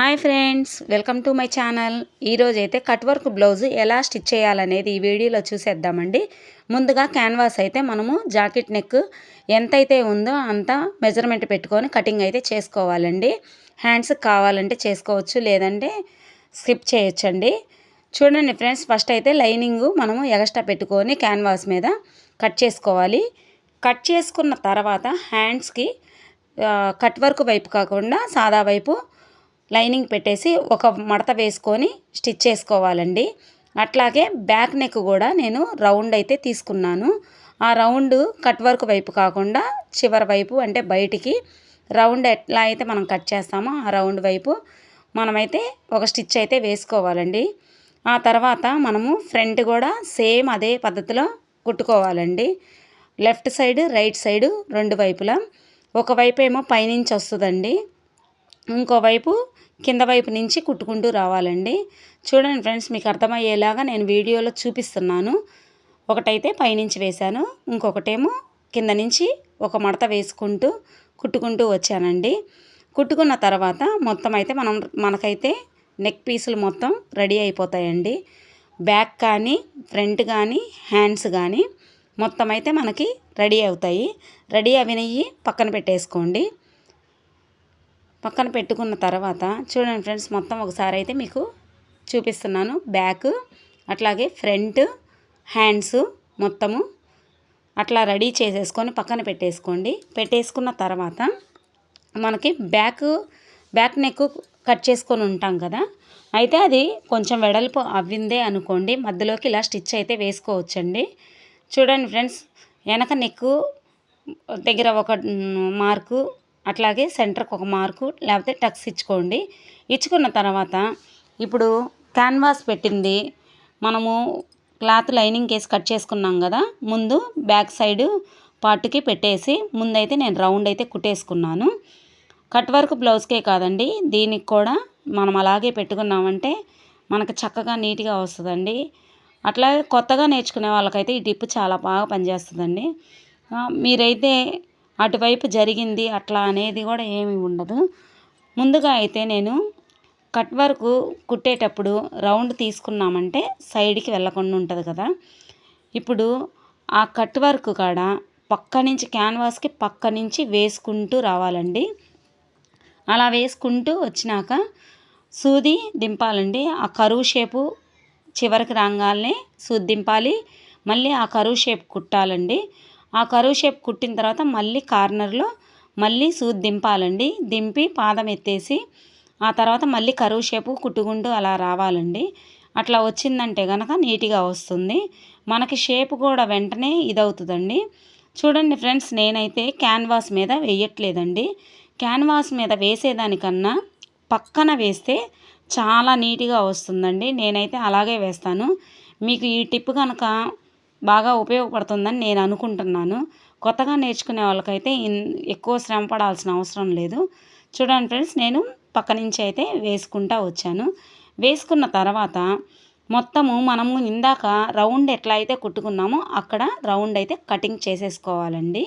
Hi friends welcome to my channel. ఈరోజు అయితే cut work blouse ఎలా స్టిచ్ చేయాలనేది ఈ వీడియోలో చూసేద్దామండి. ముందుగా క్యాన్వాస్ అయితే మనము జాకెట్ నెక్ ఎంతైతే ఉందో అంత మెజర్మెంట్ పెట్టుకొని కటింగ్ అయితే చేసుకోవాలండి. హ్యాండ్స్ కావాలంటే చేసుకోవచ్చు లేదంటే స్కిప్ చేయొచ్చండి. చూడండి ఫ్రెండ్స్ ఫస్ట్ అయితే లైనింగ్ మనము ఎగస్ట్రా పెట్టుకొని క్యాన్వాస్ మీద కట్ చేసుకోవాలి. కట్ చేసుకున్న తర్వాత హ్యాండ్స్కి కట్ వర్క్ వైపు కాకుండా సాదా వైపు లైనింగ్ పెట్టేసి ఒక మడత వేసుకొని స్టిచ్ చేసుకోవాలండి. అట్లాగే బ్యాక్ నెక్ కూడా నేను రౌండ్ అయితే తీసుకున్నాను. ఆ రౌండ్ కట్ వర్క్ వైపు కాకుండా చివరి వైపు అంటే బయటికి రౌండ్ ఎట్లా అయితే మనం కట్ చేస్తామో ఆ రౌండ్ వైపు మనమైతే ఒక స్టిచ్ అయితే వేసుకోవాలండి. ఆ తర్వాత మనము ఫ్రంట్ కూడా సేమ్ అదే పద్ధతిలో కుట్టుకోవాలండి. లెఫ్ట్ సైడ్ రైట్ సైడ్ రెండు వైపులా. ఒకవైపు ఏమో పైనుంచి వస్తుందండి. ఇంకోవైపు కింద వైపు నుంచి కుట్టుకుంటూ రావాలండి. చూడండి ఫ్రెండ్స్ మీకు అర్థమయ్యేలాగా నేను వీడియోలో చూపిస్తున్నాను. ఒకటైతే పైనుంచి వేశాను. ఇంకొకటేమో కింద నుంచి ఒక మడత వేసుకుంటూ కుట్టుకుంటూ వచ్చానండి. కుట్టుకున్న తర్వాత మొత్తం అయితే మనం మనకైతే నెక్ పీసులు మొత్తం రెడీ అయిపోతాయండి. బ్యాక్ కానీ ఫ్రంట్ కానీ హ్యాండ్స్ కానీ మొత్తం అయితే మనకి రెడీ అవుతాయి. రెడీ అవినయ్యి పక్కన పెట్టేసుకోండి. పక్కన పెట్టుకున్న తర్వాత చూడండి ఫ్రెండ్స్ మొత్తం ఒకసారి అయితే మీకు చూపిస్తున్నాను. బ్యాక్ అట్లాగే ఫ్రంట్ హ్యాండ్స్ మొత్తము అట్లా రెడీ చేసేసుకొని పక్కన పెట్టేసుకోండి. పెట్టేసుకున్న తర్వాత మనకి బ్యాక్ బ్యాక్ నెక్ కట్ చేసుకొని ఉంటాం కదా. అయితే అది కొంచెం వెడల్పు అవ్విందే అనుకోండి మధ్యలోకి ఇలా స్టిచ్ అయితే వేసుకోవచ్చండి. చూడండి ఫ్రెండ్స్ వెనక నెక్ దగ్గర ఒక మార్కు అట్లాగే సెంటర్కి ఒక మార్కు లేకపోతే టక్స్ ఇచ్చుకోండి. ఇచ్చుకున్న తర్వాత ఇప్పుడు క్యాన్వాస్ పెట్టింది. మనము క్లాత్ లైనింగ్ కేసి కట్ చేసుకున్నాం కదా ముందు బ్యాక్ సైడ్ పార్ట్కి పెట్టేసి ముందైతే నేను రౌండ్ అయితే కుట్టేసుకున్నాను. కట్ వర్క్ బ్లౌజ్కే కాదండి దీనికి కూడా మనం అలాగే పెట్టుకున్నామంటే మనకు చక్కగా నీట్గా వస్తుందండి. అట్లాగే కొత్తగా నేర్చుకునే వాళ్ళకైతే ఈ టిప్ చాలా బాగా పనిచేస్తుందండి. మీరైతే అటువైపు జరిగింది అట్లా అనేది కూడా ఏమి ఉండదు. ముందుగా అయితే నేను కట్ వర్క్ కుట్టేటప్పుడు రౌండ్ తీసుకున్నామంటే సైడ్కి వెళ్ళకుండా ఉంటుంది కదా. ఇప్పుడు ఆ కట్ వర్క్ కాడ పక్క నుంచి క్యాన్వాస్కి పక్క నుంచి వేసుకుంటూ రావాలండి. అలా వేసుకుంటూ వచ్చినాక సూది దింపాలండి. ఆ కరువు షేపు చివరికి రాగానే సూది దింపాలి. మళ్ళీ ఆ కరువు షేప్ కుట్టాలండి. ఆ కరువు షేప్ కుట్టిన తర్వాత మళ్ళీ కార్నర్లో మళ్ళీ సూది దింపాలండి. దింపి పాదం ఎత్తేసి ఆ తర్వాత మళ్ళీ కరువు షేపు కుట్టుకుంటూ అలా రావాలండి. అట్లా వచ్చిందంటే కనుక నీట్గా వస్తుంది. మనకి షేప్ కూడా వెంటనే ఇదవుతుందండి. చూడండి ఫ్రెండ్స్ నేనైతే క్యాన్వాస్ మీద వేయట్లేదండి. క్యాన్వాస్ మీద వేసేదానికన్నా పక్కన వేస్తే చాలా నీట్గా వస్తుందండి. నేనైతే అలాగే వేస్తాను. మీకు ఈ టిప్ కనుక బాగా ఉపయోగపడుతుందని నేను అనుకుంటున్నాను. కొత్తగా నేర్చుకునే వాళ్ళకైతే ఇన్ ఎక్కువ శ్రమ పడాల్సిన అవసరం లేదు. చూడండి ఫ్రెండ్స్ నేను పక్క నుంచి అయితే వేసుకుంటా వచ్చాను. వేసుకున్న తర్వాత మొత్తము మనము ఇందాక రౌండ్ ఎట్లా అయితే కుట్టుకున్నామో అక్కడ రౌండ్ అయితే కటింగ్ చేసేసుకోవాలండి.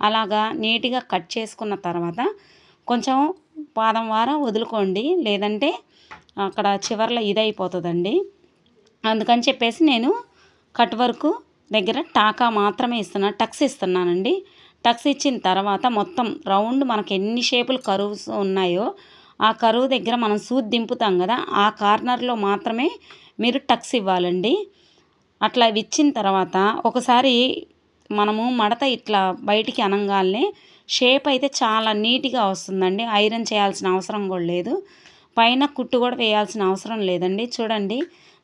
అలాగా నీట్గా కట్ చేసుకున్న తర్వాత కొంచెం పాదం వార వదులుకోండి. లేదంటే అక్కడ చివర్లో ఇదైపోతుందండి. అందుకని చెప్పేసి నేను కట్ వర్క్ దగ్గర టాకా మాత్రమే ఇస్తున్నా టక్స్ ఇస్తున్నానండి. టక్స్ ఇచ్చిన తర్వాత మొత్తం రౌండ్ మనకి ఎన్ని షేపులు కరువుస్ ఉన్నాయో ఆ కరువు దగ్గర మనం సూది దింపుతాం కదా ఆ కార్నర్లో మాత్రమే మీరు టక్స్ ఇవ్వాలండి. అట్లా ఇచ్చిన తర్వాత ఒకసారి మనము మడత ఇట్లా బయటికి అనంగానే షేప్ అయితే చాలా నీట్గా వస్తుందండి. ఐరన్ చేయాల్సిన అవసరం కూడా లేదు. పైన కుట్టు కూడా వేయాల్సిన అవసరం లేదండి. చూడండి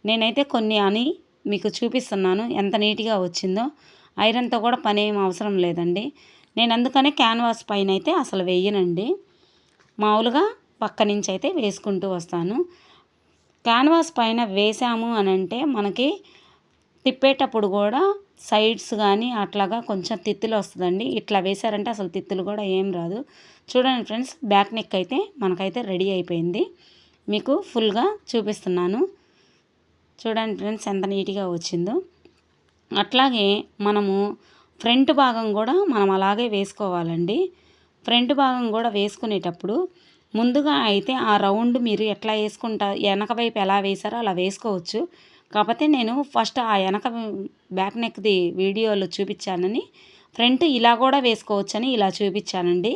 నేనైతే కొన్ని అని మీకు చూపిస్తున్నాను ఎంత నీట్గా వచ్చిందో. ఐరన్తో కూడా పని ఏం అవసరం లేదండి. నేను అందుకనే క్యాన్వాస్ పైన అయితే అసలు వేయనండి. మామూలుగా పక్క నుంచి అయితే వేసుకుంటూ వస్తాను. క్యాన్వాస్ పైన వేసాము అని అంటే మనకి తిప్పేటప్పుడు కూడా సైడ్స్ కానీ అట్లాగా కొంచెం తిత్తులు వస్తుందండి. ఇట్లా వేశారంటే అసలు తిత్తులు కూడా ఏం రాదు. చూడండి ఫ్రెండ్స్ బ్యాక్ నెక్ అయితే మనకైతే రెడీ అయిపోయింది. మీకు ఫుల్గా చూపిస్తున్నాను. చూడండి ఫ్రెండ్స్ ఎంత నీట్గా వచ్చిందో. అట్లాగే మనము ఫ్రంట్ భాగం కూడా మనం అలాగే వేసుకోవాలండి. ఫ్రంట్ భాగం కూడా వేసుకునేటప్పుడు ముందుగా అయితే ఆ రౌండ్ మీరు ఎట్లా వేసుకుంటా వెనక వైపు ఎలా వేసారో అలా వేసుకోవచ్చు. కాకపోతే నేను ఫస్ట్ ఆ వెనక బ్యాక్ నెక్ది వీడియోలో చూపించానని ఫ్రంట్ ఇలా కూడా వేసుకోవచ్చని ఇలా చూపించానండి.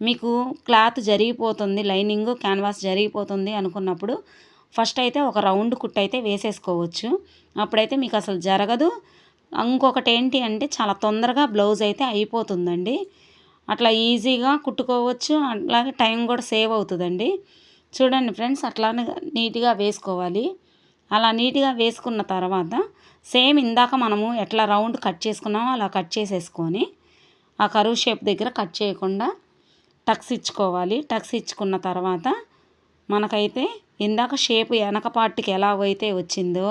మీకు క్లాత్ జరిగిపోతుంది లైనింగ్ క్యాన్వాస్ జరిగిపోతుంది అనుకున్నప్పుడు ఫస్ట్ అయితే ఒక రౌండ్ కుట్టు అయితే వేసేసుకోవచ్చు. అప్పుడైతే మీకు అసలు జరగదు. ఇంకొకటి ఏంటి అంటే చాలా తొందరగా బ్లౌజ్ అయితే అయిపోతుందండి. అట్లా ఈజీగా కుట్టుకోవచ్చు. అట్లాగే టైం కూడా సేవ్ అవుతుందండి. చూడండి ఫ్రెండ్స్ అట్లానే నీట్గా వేసుకోవాలి. అలా నీట్గా వేసుకున్న తర్వాత సేమ్ ఇందాక మనము ఎట్లా రౌండ్ కట్ చేసుకున్నామో అలా కట్ చేసేసుకొని ఆ కరువు షేప్ దగ్గర కట్ చేయకుండా టక్స్ ఇచ్చుకోవాలి. టక్స్ ఇచ్చుకున్న తర్వాత మనకైతే ఇందాక షేప్ వెనక పార్ట్కి ఎలా అయితే వచ్చిందో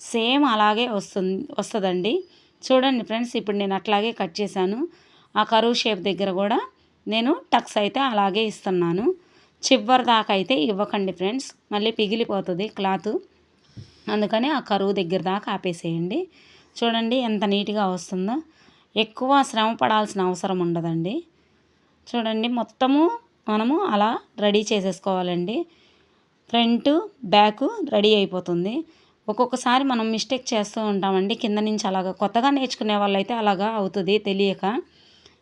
సేమ్ అలాగే వస్తుంది వస్తుందండి. చూడండి ఫ్రెండ్స్ ఇప్పుడు నేను అట్లాగే కట్ చేశాను. ఆ కరువు షేప్ దగ్గర కూడా నేను టక్స్ అయితే అలాగే ఇస్తున్నాను. చివరి దాకా అయితే ఇవ్వకండి ఫ్రెండ్స్. మళ్ళీ పిగిలిపోతుంది క్లాత్. అందుకని ఆ కరువు దగ్గర దాకా ఆపేసేయండి. చూడండి ఎంత నీట్గా వస్తుందో. ఎక్కువ శ్రమ పడాల్సిన అవసరం ఉండదండి. చూడండి మొత్తము మనము అలా రెడీ చేసేసుకోవాలండి. ఫ్రంట్ బ్యాక్ రెడీ అయిపోతుంది. ఒక్కొక్కసారి మనం మిస్టేక్ చేస్తూ ఉంటామండి. కింద నుంచి అలాగా కొత్తగా నేర్చుకునే వాళ్ళైతే అలాగా అవుతుంది తెలియక.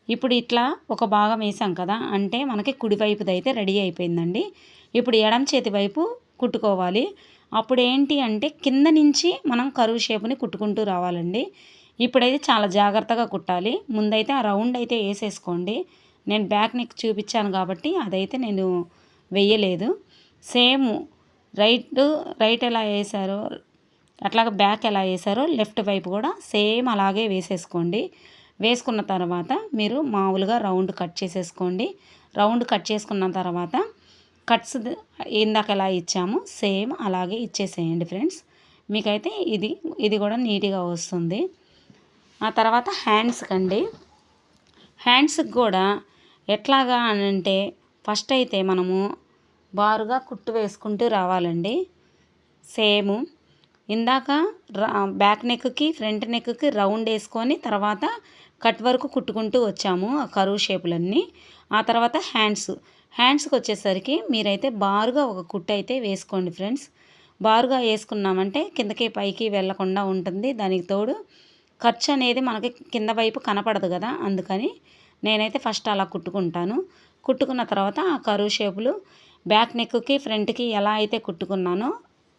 ఇప్పుడు ఇట్లా ఒక భాగం వేసాం కదా అంటే మనకి కుడివైపుది అయితే రెడీ అయిపోయిందండి. ఇప్పుడు ఎడం చేతి వైపు కుట్టుకోవాలి. అప్పుడు ఏంటి అంటే కింద నుంచి మనం కరువు షేప్ని కుట్టుకుంటూ రావాలండి. ఇప్పుడైతే చాలా జాగ్రత్తగా కుట్టాలి. ముందైతే ఆ రౌండ్ అయితే వేసేసుకోండి. నేను బ్యాక్ నెక్ చూపించాను కాబట్టి అదైతే నేను వేయలేదు. సేమ్ రైట్ రైట్ ఎలా వేసారో అట్లాగే బ్యాక్ ఎలా వేసారో లెఫ్ట్ వైపు కూడా సేమ్ అలాగే వేసేసుకోండి. వేసుకున్న తర్వాత మీరు మామూలుగా రౌండ్ కట్ చేసేసుకోండి. రౌండ్ కట్ చేసుకున్న తర్వాత కట్స్ ఇందాక ఎలా ఇచ్చాము సేమ్ అలాగే ఇచ్చేసేయండి ఫ్రెండ్స్. మీకైతే ఇది ఇది కూడా నీట్గా వస్తుంది. ఆ తర్వాత హ్యాండ్స్కి అండి హ్యాండ్స్కి కూడా ఎట్లాగా అని అంటే ఫస్ట్ అయితే మనము బారుగా కుట్టు వేసుకుంటూ రావాలండి. సేమ్. ఇందాక బ్యాక్ నెక్కి ఫ్రంట్ నెక్కి రౌండ్ వేసుకొని తర్వాత కట్ వరకు కుట్టుకుంటూ వచ్చాము ఆ కరువు షేపులన్నీ. ఆ తర్వాత హ్యాండ్స్. హ్యాండ్స్కి వచ్చేసరికి మీరైతే బారుగా ఒక కుట్టు అయితే వేసుకోండి ఫ్రెండ్స్. బారుగా వేసుకున్నామంటే కిందకి పైకి వెళ్ళకుండా ఉంటుంది. దానికి తోడు ఖర్చు అనేది మనకి కింద వైపు కనపడదు కదా అందుకని నేనైతే ఫస్ట్ అలా కుట్టుకుంటాను. కుట్టుకున్న తర్వాత ఆ కరువు షేపులు బ్యాక్ నెక్కి ఫ్రంట్కి ఎలా అయితే కుట్టుకున్నానో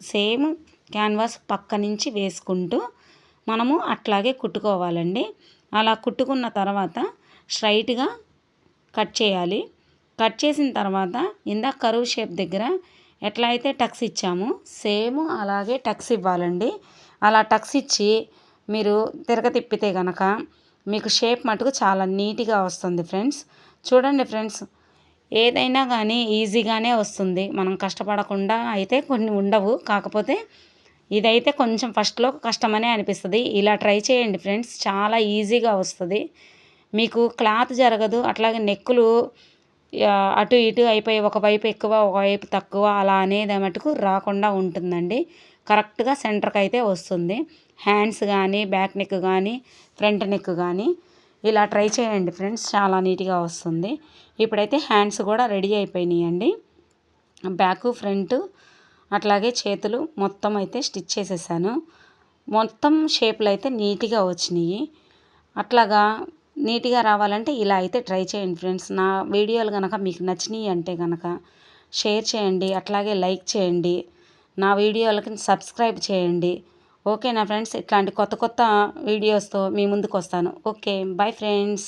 సేమ్ క్యాన్వాస్ పక్క నుంచి వేసుకుంటూ మనము అట్లాగే కుట్టుకోవాలండి. అలా కుట్టుకున్న తర్వాత స్ట్రైట్గా కట్ చేయాలి. కట్ చేసిన తర్వాత ఇందాక కరువు షేప్ దగ్గర ఎట్లా అయితే టక్స్ ఇచ్చామో సేమ్ అలాగే టక్స్ ఇవ్వాలండి. అలా టక్స్ ఇచ్చి మీరు తిరగ తిప్పితే కనుక మీకు షేప్ మటుకు చాలా నీట్గా వస్తుంది ఫ్రెండ్స్. చూడండి ఫ్రెండ్స్ ఏదైనా కానీ ఈజీగానే వస్తుంది. మనం కష్టపడకుండా అయితే కొన్ని ఉండవు. కాకపోతే ఇదైతే కొంచెం ఫస్ట్లో కష్టమనే అనిపిస్తుంది. ఇలా ట్రై చేయండి ఫ్రెండ్స్. చాలా ఈజీగా వస్తుంది. మీకు క్లాత్ జరగదు. అట్లాగే నెక్కులు అటు ఇటు అయిపోయి ఒకవైపు ఎక్కువ ఒకవైపు తక్కువ అలా అనేది మటుకు రాకుండా ఉంటుందండి. కరెక్ట్గా సెంటర్కి అయితే వస్తుంది. హ్యాండ్స్ కానీ బ్యాక్ నెక్ కానీ ఫ్రంట్ నెక్ కానీ ఇలా ట్రై చేయండి ఫ్రెండ్స్ చాలా నీట్గా వస్తుంది. ఇప్పుడైతే హ్యాండ్స్ కూడా రెడీ అయిపోయినాయండి. బ్యాక్ ఫ్రంట్ అట్లాగే చేతులు మొత్తం అయితే స్టిచ్ చేసేసాను. మొత్తం షేప్లు అయితే నీట్గా వచ్చినాయి. అట్లాగా నీట్గా రావాలంటే ఇలా అయితే ట్రై చేయండి ఫ్రెండ్స్. నా వీడియోలు కనుక మీకు నచ్చినాయి అంటే కనుక షేర్ చేయండి అట్లాగే లైక్ చేయండి. నా వీడియోలకి సబ్స్క్రైబ్ చేయండి. ఓకేనా ఫ్రెండ్స్ ఇట్లాంటి కొత్త కొత్త వీడియోస్తో మీ ముందుకు వస్తాను ఓకే బాయ్ ఫ్రెండ్స్.